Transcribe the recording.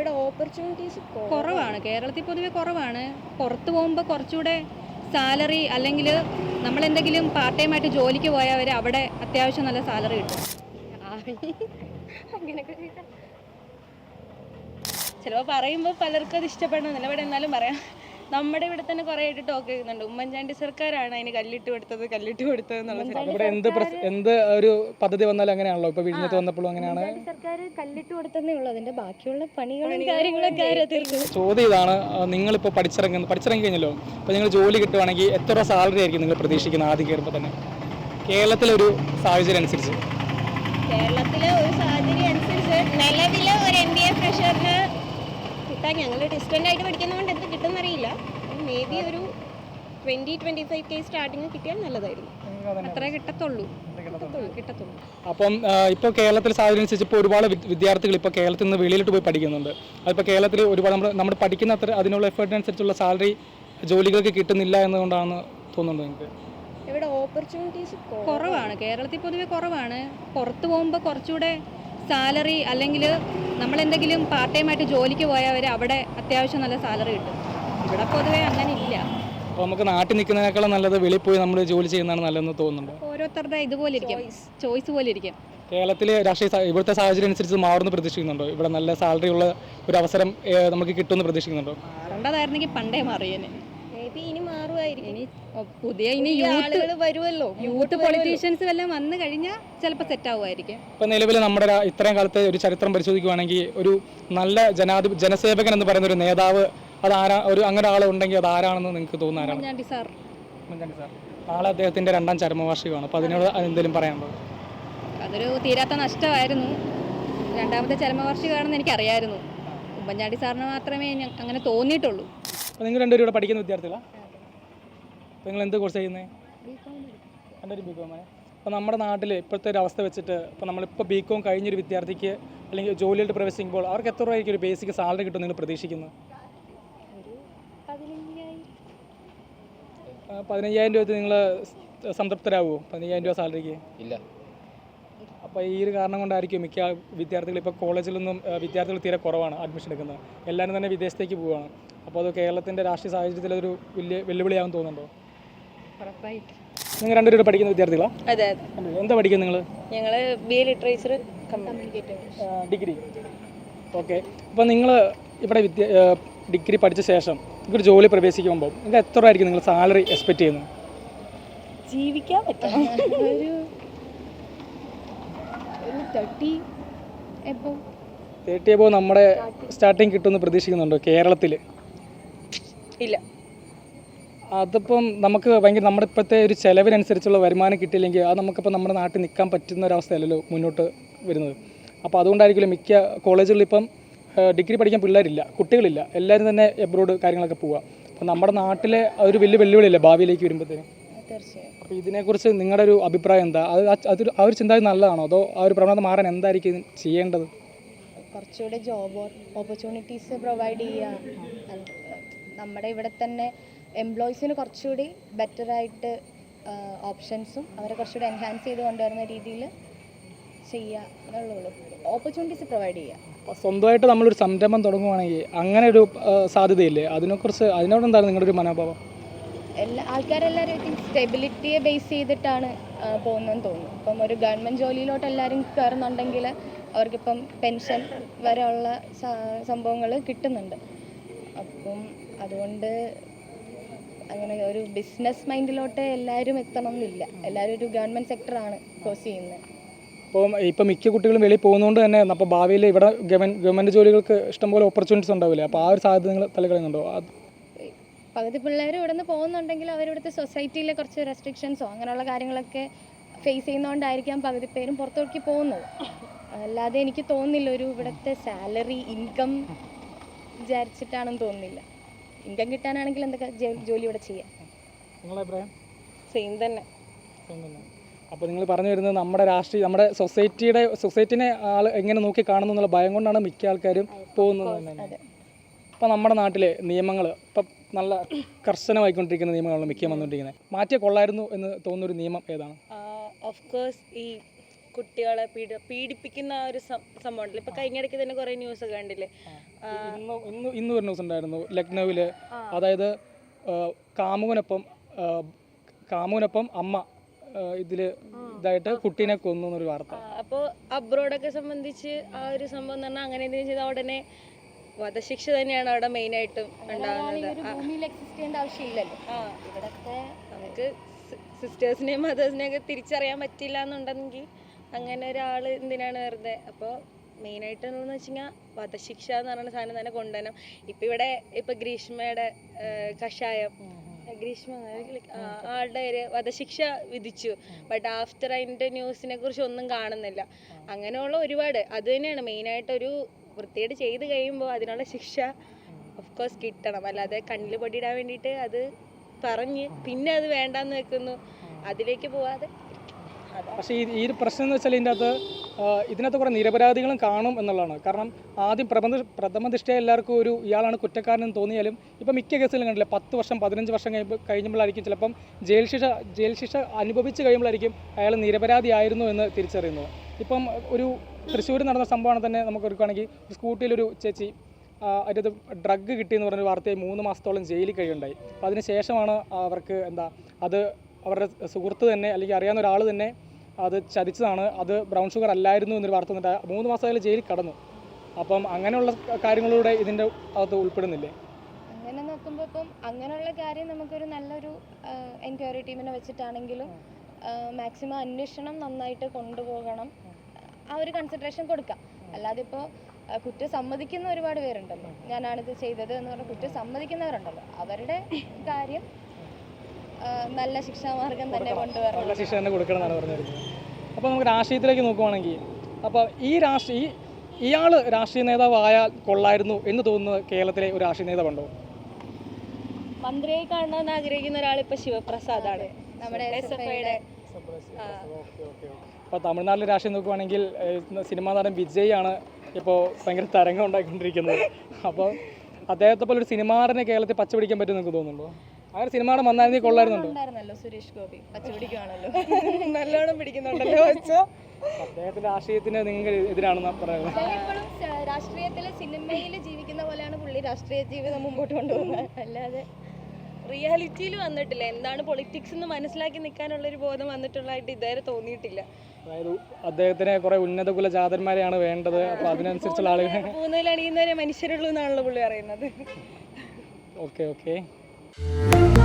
ഇവിടെ ഓപ്പർച്യൂണിറ്റീസ് കുറവാണ്. കേരളത്തിൽ പൊതുവെ കുറവാണ്. പുറത്ത് പോകുമ്പോൾ കുറച്ചുകൂടെ സാലറി അല്ലെങ്കിൽ നമ്മൾ എന്തെങ്കിലും പാർട്ട് ടൈം ആയിട്ട് ജോലിക്ക് പോയവർ അവിടെ അത്യാവശ്യം നല്ല സാലറി കിട്ടും. അങ്ങനെയൊക്കെ ചിലപ്പോൾ പറയുമ്പോൾ പലർക്കും അത് ഇഷ്ടപ്പെടണം. ഇവിടെ എന്നാലും പറയാം. നമ്മുടെ ഇവിടെ തന്നെ കുറേ ആയിട്ട് ടോക്ക് ചെയ്യുന്നുണ്ട്. ഉമ്മൻചാണ്ടി സർക്കാരാണ് അതിന് കല്ലിട്ട് കൊടുത്തത് കല്ലിട്ട് കൊടുത്തത് എന്നുള്ളത് ഇവിടെ എന്ത് എന്ത് ഒരു പദ്ധതി വന്നാലും അങ്ങനെയാണല്ലോ? ഇപ്പൊ വിഴിഞ്ഞത്ത് വന്നപ്പോഴും അങ്ങനെയാണ്. സർക്കാർ കല്ലിട്ട് കൊടുത്തതേ ഉള്ളൂ. അതിന്റെ ബാക്കിയുള്ള പണികളും കാര്യങ്ങളൊക്കെ ആര തീർക്കും ചോദ്യം ഇതാണ് നിങ്ങളിപ്പോൾ പഠിച്ചിറങ്ങുന്ന പഠിച്ചിറങ്ങി കഴിഞ്ഞല്ലോ? അപ്പോൾ നിങ്ങൾ ജോലി കിട്ടുവാണെങ്കിൽ എത്ര രൂപ സാലറി ആയിരിക്കും നിങ്ങൾ പ്രതീക്ഷിക്കുന്നത് ആദ്യം കയറുമ്പോൾ തന്നെ? കേരളത്തിലെ ഒരു സാഹചര്യം അനുസരിച്ച്. കേരളത്തിലെ ഒരു സാഹചര്യം അനുസരിച്ച് നിലവിലെ ഒരു എം ബി എ ഫ്രഷറിന് കിട്ടാൻ ഞങ്ങൾ ഡിസ്റ്റന്റ് ആയിട്ട് പഠിക്കുന്നതുകൊണ്ട് എന്ത് കിട്ടുമെന്നറിയില്ല മേ ബി ഒരു twenty twenty five K starting കിട്ടിയാൽ നല്ലതായിരുന്നു അത്രേ കിട്ടത്തുള്ളൂ. കിട്ടത്തുള്ളൂ. അപ്പം ഇപ്പോൾ കേരളത്തിലെ സാഹചര്യം അനുസരിച്ച് ഇപ്പോൾ ഒരുപാട് വിദ്യാർത്ഥികൾ ഇപ്പോൾ കേരളത്തിൽ നിന്ന് വെളിയിലോട്ട് പോയി പഠിക്കുന്നുണ്ട്. അതിപ്പോൾ കേരളത്തിൽ ഒരുപാട് നമ്മൾ നമ്മൾ പഠിക്കുന്ന അത്ര അതിനുള്ള എഫേർട്ടിനനുസരിച്ചുള്ള സാലറി ജോലികൾക്ക് കിട്ടുന്നില്ല എന്നുകൊണ്ടാണ് തോന്നുന്നത് നിങ്ങൾക്ക് ഇവിടെ ഓപ്പർച്യൂണിറ്റീസ് കുറവാണ്. കേരളത്തിൽ പൊതുവെ കുറവാണ്. പുറത്തു പോകുമ്പോൾ കുറച്ചുകൂടെ സാലറി അല്ലെങ്കിൽ നമ്മൾ എന്തെങ്കിലും പാർട്ട് ടൈം ആയിട്ട് ജോലിക്ക് പോയവർ അവിടെ അത്യാവശ്യം നല്ല സാലറി കിട്ടും. ഇവിടെ പൊതുവെ അങ്ങനെ ഇല്ല അപ്പോൾ നമുക്ക് നാട്ടിൽ നിൽക്കുന്നതിനേക്കാളും നല്ലത് വെളിയിൽ പോയി നമ്മൾ ജോലി ചെയ്യുന്നതാണ് നല്ലതെന്ന് തോന്നുന്നുണ്ട്? ഓരോരുത്തരുടെ ഇതുപോലെ ഇരിക്കും ചോയ്സ് പോലെ ഇരിക്കും കേരളത്തിലെ രാഷ്ട്രീയ സാ- ഇവിടുത്തെ സാഹചര്യം അനുസരിച്ച് മാറുമെന്ന് പ്രതീക്ഷിക്കുന്നുണ്ടോ? ഇവിടെ നല്ല സാലറി ഉള്ള ഒരു അവസരം ഏഹ്, നമുക്ക് കിട്ടുമെന്ന് പ്രതീക്ഷിക്കുന്നുണ്ടോ? മാറേണ്ടതായിരുന്നെങ്കിൽ പണ്ടേ മാറിയേനെ. ഇനി മാറുമായിരിക്കും. ഇനി ഒ- പുതിയ ഇനി യൂത്ത് ആളുകൾ വരുമല്ലോ യൂത്ത് പൊളിറ്റീഷ്യൻസ് വല്ലതും വന്നു കഴിഞ്ഞാൽ ചിലപ്പോൾ സെറ്റ് ആവുമായിരിക്കും. ഇപ്പോൾ നിലവിൽ നമ്മുടെ രാ- ഇത്രയും കാലത്തെ ഒരു ചരിത്രം പരിശോധിക്കുകയാണെങ്കിൽ ഒരു നല്ല ജനാധി ജനസേവകൻ എന്ന് പറയുന്ന ഒരു നേതാവ് അത് ആരാ ഒരു അങ്ങനെ ആൾ ഉണ്ടെങ്കിൽ അത് ആരാണെന്ന് നിങ്ങൾക്ക് തോന്നുന്ന ആരാണ്? സാർ. ഉമ്മൻചാണ്ടി സാർ. നാളെ അദ്ദേഹത്തിന്റെ രണ്ടാം ചരമവാർഷികമാണ്. അപ്പോൾ അതിനോട് എന്തെങ്കിലും പറയാനുള്ളത് അതൊരു തീരാത്ത നഷ്ടമായിരുന്നു. രണ്ടാമത്തെ ചരമവാർഷികമാണെന്ന് എനിക്കറിയായിരുന്നു. ഉമ്മൻചാണ്ടി സാറിന് മാത്രമേ അങ്ങനെ തോന്നിയിട്ടുള്ളൂ. അപ്പോൾ നിങ്ങൾ രണ്ടുപേരും ഇവിടെ പഠിക്കുന്ന വിദ്യാർത്ഥികളാണ് അപ്പോൾ നിങ്ങൾ എന്ത് കോഴ്സ് ചെയ്യുന്നത് രണ്ടുപേരും ബി അപ്പോൾ നമ്മുടെ നാട്ടിൽ ഇപ്പോഴത്തെ ഒരു അവസ്ഥ വെച്ചിട്ട് ഇപ്പോൾ നമ്മളിപ്പോൾ ബി കോം കഴിഞ്ഞൊരു വിദ്യാർത്ഥിക്ക് അല്ലെങ്കിൽ ജോലിയിലോട്ട് പ്രവേശിക്കുമ്പോൾ അവർക്ക് എത്ര രൂപയ്ക്ക് ഒരു ബേസിക് സാലറി കിട്ടും നിങ്ങൾ പ്രതീക്ഷിക്കുന്നത് ആ, പതിനയ്യായിരം രൂപ നിങ്ങൾ സംതൃപ്തരാകുമോ പതിനയ്യായിരം രൂപ സാലറിക്ക്? ഇല്ല. അപ്പോൾ ഈ ഒരു കാരണം കൊണ്ടായിരിക്കും മിക്ക വിദ്യാർത്ഥികൾ ഇപ്പോൾ കോളേജിലൊന്നും വിദ്യാർത്ഥികൾ തീരെ കുറവാണ് അഡ്മിഷൻ എടുക്കുന്നത്. എല്ലാവരും തന്നെ വിദേശത്തേക്ക് പോവുകയാണ് അപ്പോൾ അത് കേരളത്തിന്റെ രാഷ്ട്രീയ സാഹചര്യത്തിൽ അതൊരു വലിയ വെല്ലുവിളിയാകും തോന്നുന്നുണ്ടോ? നിങ്ങൾ രണ്ടുപേരും പഠിക്കുന്ന വിദ്യാർത്ഥികളാണ് അതെ അതെ. എന്താ പഠിക്കുന്നത് നിങ്ങൾ ഞങ്ങൾ B A literature degree. Okay. അപ്പോൾ നിങ്ങൾ ഇവിടെ വിദ്യ ഡിഗ്രി പഠിച്ച ശേഷം നിങ്ങൾക്ക് ജോലി പ്രവേശിക്കുമ്പോൾ നിങ്ങൾക്ക് എത്ര രൂപ ആയിരിക്കും നിങ്ങൾ സാലറി എക്സ്പെക്ട് ചെയ്യുന്നത്? ജീവിക്കാൻ പറ്റും ഒരു ഒരു തേർട്ടി എബോ തേർട്ടി എബോ നമ്മുടെ സ്റ്റാർട്ടിങ് കിട്ടുമെന്ന് പ്രതീക്ഷിക്കുന്നുണ്ടോ കേരളത്തിൽ ഇല്ല. അതിപ്പം നമുക്ക് ഭയങ്കര നമ്മുടെ ഇപ്പോഴത്തെ ഒരു ചിലവിനനുസരിച്ചുള്ള വരുമാനം കിട്ടിയില്ലെങ്കിൽ അത് നമുക്കിപ്പോൾ നമ്മുടെ നാട്ടിൽ നിൽക്കാൻ പറ്റുന്ന ഒരവസ്ഥയല്ലല്ലോ മുന്നോട്ട് വരുന്നത്. അപ്പോൾ അതുകൊണ്ടായിരിക്കുമല്ലോ മിക്ക കോളേജുകളിൽ ഇപ്പം ഡിഗ്രി പഠിക്കാൻ പിള്ളേരില്ല കുട്ടികളില്ല. എല്ലാവരും തന്നെ എബ്രോഡ് കാര്യങ്ങളൊക്കെ പോവുക അപ്പോൾ നമ്മുടെ നാട്ടിലെ ഒരു വലിയ വെല്ലുവിളിയല്ലേ ഭാവിയിലേക്ക് വരുമ്പോഴത്തേനും? അപ്പോൾ ഇതിനെക്കുറിച്ച് നിങ്ങളുടെ ഒരു അഭിപ്രായം എന്താ? അത് അതൊരു ആ ഒരു ചിന്താഗതി നല്ലതാണോ? അതോ ആ ഒരു പ്രവണത മാറാൻ എന്തായിരിക്കും ചെയ്യേണ്ടത്? കുറച്ചുകൂടെ ജോബ് ഓപ്പർച്യൂണിറ്റീസ് പ്രൊവൈഡ് ചെയ്യുക നമ്മുടെ ഇവിടെ തന്നെ എംപ്ലോയീസിന് കുറച്ചുകൂടി ബെറ്റർ ആയിട്ട് ഓപ്ഷൻസും അവരെ കുറച്ചുകൂടി എൻഹാൻസ് ചെയ്ത് കൊണ്ടുവരുന്ന രീതിയിൽ ചെയ്യുക എന്നുള്ളൂ ഓപ്പർച്യൂണിറ്റീസ് പ്രൊവൈഡ് ചെയ്യുക സ്വന്തമായിട്ട് നമ്മളൊരു സംരംഭം തുടങ്ങുവാണെങ്കിൽ അങ്ങനെ ഒരു സാധ്യതയില്ലേ? അതിനെക്കുറിച്ച് അതിനോട് എന്താണ് നിങ്ങളുടെ ഒരു മനോഭാവം? എല്ലാ ആൾക്കാരെല്ലാവരും സ്റ്റെബിലിറ്റിയെ ബേസ് ചെയ്തിട്ടാണ് പോകുന്നതെന്ന് തോന്നുന്നു. ഇപ്പം ഒരു ഗവൺമെന്റ് ജോലിയിലോട്ട് എല്ലാവരും കയറുന്നുണ്ടെങ്കിൽ അവർക്കിപ്പം പെൻഷൻ വരെയുള്ള സംഭവങ്ങൾ കിട്ടുന്നുണ്ട്. അപ്പം അതുകൊണ്ട് അങ്ങനെ ഒരു ബിസിനസ് മൈൻഡിലോട്ട് എല്ലാവരും എത്തണമെന്നില്ല. എല്ലാവരും ഒരു ഗവൺമെന്റ് സെക്ടറാണ് കോഴ്സ് ചെയ്യുന്നത്. അപ്പോൾ ഇപ്പം മിക്ക കുട്ടികളും വെളിയിൽ പോകുന്നതുകൊണ്ട് തന്നെ അപ്പോൾ ഭാവിയിൽ ഇവിടെ ഗവൺ ഗവൺമെന്റ് ജോലികൾക്ക് ഇഷ്ടംപോലെ ഓപ്പർച്യൂണിറ്റീസ് ഉണ്ടാവില്ലേ? അപ്പോൾ ആ ഒരു സാധ്യത നിങ്ങൾ തലകളയുന്നുണ്ടോ അത് പകുതി പിള്ളേർ ഇവിടെ നിന്ന് പോകുന്നുണ്ടെങ്കിൽ അവരിവിടുത്തെ സൊസൈറ്റിയിലെ കുറച്ച് റെസ്ട്രിക്ഷൻസോ അങ്ങനെയുള്ള കാര്യങ്ങളൊക്കെ ഫേസ് ചെയ്യുന്നതുകൊണ്ടായിരിക്കാം പകുതി പേരും പുറത്തേക്ക് പോകുന്നത്. അല്ലാതെ എനിക്ക് തോന്നുന്നില്ല ഒരു ഇവിടുത്തെ സാലറി ഇൻകം വിചാരിച്ചിട്ടാണെന്ന് തോന്നുന്നില്ല. ഇൻകം കിട്ടാനാണെങ്കിൽ എന്തൊക്കെ ജോലി ഇവിടെ ചെയ്യാം. നിങ്ങളുടെ അഭിപ്രായം? സെയിം തന്നെ. അപ്പോൾ നിങ്ങൾ പറഞ്ഞു വരുന്നത് നമ്മുടെ രാഷ്ട്രീയ നമ്മുടെ സൊസൈറ്റിയുടെ സൊസൈറ്റിനെ ആൾ എങ്ങനെ നോക്കി കാണുന്നു എന്നുള്ള ഭയം കൊണ്ടാണ് മിക്ക ആൾക്കാരും പോകുന്നത് അപ്പോൾ അതെ. നമ്മുടെ നാട്ടിലെ നിയമങ്ങൾ ഇപ്പം നല്ല കർശനമായിക്കൊണ്ടിരിക്കുന്ന നിയമങ്ങളാണ് മിക്ക വന്നുകൊണ്ടിരിക്കുന്നത്. മാറ്റിയ കൊള്ളായിരുന്നു എന്ന് തോന്നുന്നൊരു നിയമം ഏതാണ്? ഓഫ് കോഴ്സ് ഈ കുട്ടികളെ പീഡ പീഡിപ്പിക്കുന്ന ഒരു സംഭവം ഉണ്ടല്ലോ. ഇപ്പൊ കഴിഞ്ഞിടയ്ക്ക് തന്നെ കുറെ ന്യൂസ് കണ്ടില്ലേ? ഇന്ന് ഇന്ന് ഒരു ന്യൂസ് ഉണ്ടായിരുന്നു ലക്നൌവിൽ. അതായത് കാമുകനൊപ്പം കാമുകനൊപ്പം അമ്മ ഇതിൽ ഇതായിട്ട് കുട്ടീനെ കൊന്നു എന്നൊരു വാർത്ത. അപ്പൊ അബ്രോഡൊക്കെ സംബന്ധിച്ച് ആ ഒരു സംഭവം തന്നെ പറഞ്ഞാൽ അങ്ങനെ എന്തെങ്കിലും ചെയ്താൽ ഉടനെ വധശിക്ഷ തന്നെയാണ് അവിടെ മെയിൻ ആയിട്ടും ഉണ്ടാകുന്നത്. ഒരു ഭൂമിയിൽ എക്സിസ്റ്റ് ചെയ്യേണ്ട ആവശ്യമില്ലല്ലോ. ആ ഇവിടത്തെ നമുക്ക് സിസ്റ്റേഴ്സിനെയും മദേഴ്സിനെയും ഒക്കെ തിരിച്ചറിയാൻ പറ്റില്ല എന്നുണ്ടെങ്കിൽ അങ്ങനെ ഒരാൾ എന്തിനാണ് വെറുതെ? അപ്പോൾ മെയിനായിട്ട് എന്ന് വെച്ച് കഴിഞ്ഞാൽ വധശിക്ഷ എന്ന് പറയുന്ന സാധനം തന്നെ കൊണ്ടുവരണം. ഇപ്പം ഇവിടെ ഇപ്പം ഗ്രീഷ്മയുടെ കഷായം ഗ്രീഷ്മ ആളുടെ ഒരു വധശിക്ഷ വിധിച്ചു. ബട്ട് ആഫ്റ്റർ അതിന്റെ ന്യൂസിനെ കുറിച്ച് ഒന്നും കാണുന്നില്ല. അങ്ങനെയുള്ള ഒരുപാട്. അത് തന്നെയാണ് ഒരു വൃത്തിയായിട്ട് ചെയ്ത് കഴിയുമ്പോൾ അതിനുള്ള ശിക്ഷ ഓഫ് കോഴ്സ് കിട്ടണം. അല്ലാതെ കണ്ണിൽ പൊടിയിടാൻ വേണ്ടിയിട്ട് അത് പറഞ്ഞ് പിന്നെ അത് വേണ്ടാന്ന് വെക്കുന്നു. അതിലേക്ക് പോവാതെ പക്ഷേ ഈ ഈ പ്രശ്നം എന്ന് വെച്ചാൽ ഇതിന്റെ അകത്ത് ഇതിനകത്ത് കുറേ നിരപരാധികളും കാണും എന്നുള്ളതാണ്. കാരണം ആദ്യം പ്രബന്ധ പ്രഥമ ദൃഷ്ടിയ എല്ലാവർക്കും ഒരു ഇയാളാണ് കുറ്റക്കാരനെന്ന് തോന്നിയാലും ഇപ്പം മിക്ക കേസുകളും കണ്ടില്ല പത്ത് വർഷം പതിനഞ്ച് വർഷം കഴിയുമ്പോൾ കഴിഞ്ഞപ്പോഴായിരിക്കും ചിലപ്പം ജയിൽ ശിക്ഷ ജയിൽ ശിക്ഷ അനുഭവിച്ച് കഴിയുമ്പോഴായിരിക്കും അയാൾ നിരപരാധിയായിരുന്നു എന്ന് തിരിച്ചറിയുന്നത്. ഇപ്പം ഒരു തൃശ്ശൂരിൽ നടന്ന സംഭവമാണ് തന്നെ നമുക്ക് എടുക്കുകയാണെങ്കിൽ സ്കൂട്ടിയിലൊരു ചേച്ചി അതിനകത്ത് ഡ്രഗ് കിട്ടിയെന്ന് പറഞ്ഞൊരു വാർത്തയായി മൂന്ന് മാസത്തോളം ജയിലിൽ കഴിയുണ്ടായി അപ്പോൾ അതിന് ശേഷമാണ് അവർക്ക് എന്താ അത് അവരുടെ സുഹൃത്ത് തന്നെ അല്ലെങ്കിൽ അറിയാവുന്ന ഒരാൾ തന്നെ അത് ചതിച്ചതാണ്. അത് ബ്രൗൺ ഷുഗർ അല്ലായിരുന്നു എന്നൊരു വാർത്ത വന്നിട്ട് മൂന്ന് മാസം ജയിലിൽ കടന്നു. അപ്പം അങ്ങനെയുള്ള കാര്യങ്ങളിലൂടെ ഇതിന്റെ അകത്ത് ഉൾപ്പെടുന്നില്ലേ? അങ്ങനെ നോക്കുമ്പോൾ ഇപ്പം അങ്ങനെയുള്ള കാര്യം നമുക്കൊരു നല്ലൊരു എൻക്വയറി ടീമിനെ വെച്ചിട്ടാണെങ്കിലും മാക്സിമം അന്വേഷണം നന്നായിട്ട് കൊണ്ടുപോകണം. ആ ഒരു കൺസിഡറേഷൻ കൊടുക്കാം. അല്ലാതെ ഇപ്പോൾ കുറ്റം സമ്മതിക്കുന്ന ഒരുപാട് പേരുണ്ടല്ലോ. ഞാനാണിത് ചെയ്തത് എന്ന് പറഞ്ഞ് കുറ്റം സമ്മതിക്കുന്നവരുണ്ടല്ലോ. അവരുടെ കാര്യം നല്ല ശിക്ഷാമാർഗം തന്നെ കൊണ്ടുവരണം. നല്ല ശിക്ഷ തന്നെ കൊടുക്കണം എന്നാണ് പറഞ്ഞിരുന്നത്. അപ്പോൾ നമുക്ക് രാഷ്ട്രീയത്തിലേക്ക് നോക്കുവാണെങ്കിൽ അപ്പോൾ ഈ രാഷ്ട്രീയ ഈ ഇയാൾ രാഷ്ട്രീയ നേതാവ് ആയാൽ കൊള്ളായിരുന്നു എന്ന് തോന്നുന്നത് കേരളത്തിലെ ഒരു രാഷ്ട്രീയ നേതാവുണ്ടോ? മന്ത്രിയായി കാണണമെന്ന് ആഗ്രഹിക്കുന്ന ഒരാൾ ഇപ്പൊ ശിവപ്രസാദാണ് നമ്മുടെ എസ് എഫ് ഐയുടെ അപ്പോൾ തമിഴ്നാട്ടിലെ രാഷ്ട്രീയം നോക്കുവാണെങ്കിൽ സിനിമാ നടൻ വിജയ് ആണ് ഇപ്പോൾ ഭയങ്കര തരംഗം ഉണ്ടാക്കിക്കൊണ്ടിരിക്കുന്നത് അപ്പോൾ അദ്ദേഹത്തെ പോലെ ഒരു സിനിമാ നടനെ കേരളത്തിൽ പച്ചപിടിക്കാൻ പറ്റും നിങ്ങൾക്ക് തോന്നുന്നുണ്ടോ? ആ ഒരു സിനിമ വന്നായിരുന്നെങ്കിൽ കൊള്ളായിരുന്നുണ്ടോ? ഉണ്ടായിരുന്നല്ലോ സുരേഷ് ഗോപി പച്ചപിടിക്കുവാണല്ലോ. നല്ലോണം പിടിക്കുന്നുണ്ടല്ലോ വെച്ചോ അദ്ദേഹത്തിന്റെ രാഷ്ട്രീയത്തിന് നിങ്ങൾ എതിരാണെന്ന് പറയുന്നത്. ഇപ്പോഴും രാഷ്ട്രീയത്തിൽ സിനിമയിൽ ജീവിക്കുന്ന പോലെയാണ് പുള്ളി രാഷ്ട്രീയ ജീവിതം മുമ്പോട്ട് കൊണ്ടുപോകുന്നത്. അല്ലാതെ റിയാലിറ്റിയിൽ വന്നിട്ടില്ല. എന്താണ് പൊളിറ്റിക്സ് എന്ന് മനസ്സിലാക്കി നിൽക്കാനുള്ള ഒരു ബോധം വന്നിട്ടുള്ളതായിട്ട് ഇതുവരെ തോന്നിയിട്ടില്ല. അതായത് അദ്ദേഹത്തിന് കുറെ ഉന്നത കുല ജാതന്മാരെയാണ് വേണ്ടത്. അപ്പൊ അതിനനുസരിച്ചുള്ള ആളുകൾ മൂന്നിലണിയുന്നവരെ മനുഷ്യരുള്ളൂ എന്നാണല്ലോ പുള്ളി പറയുന്നത്. Okay okay. Música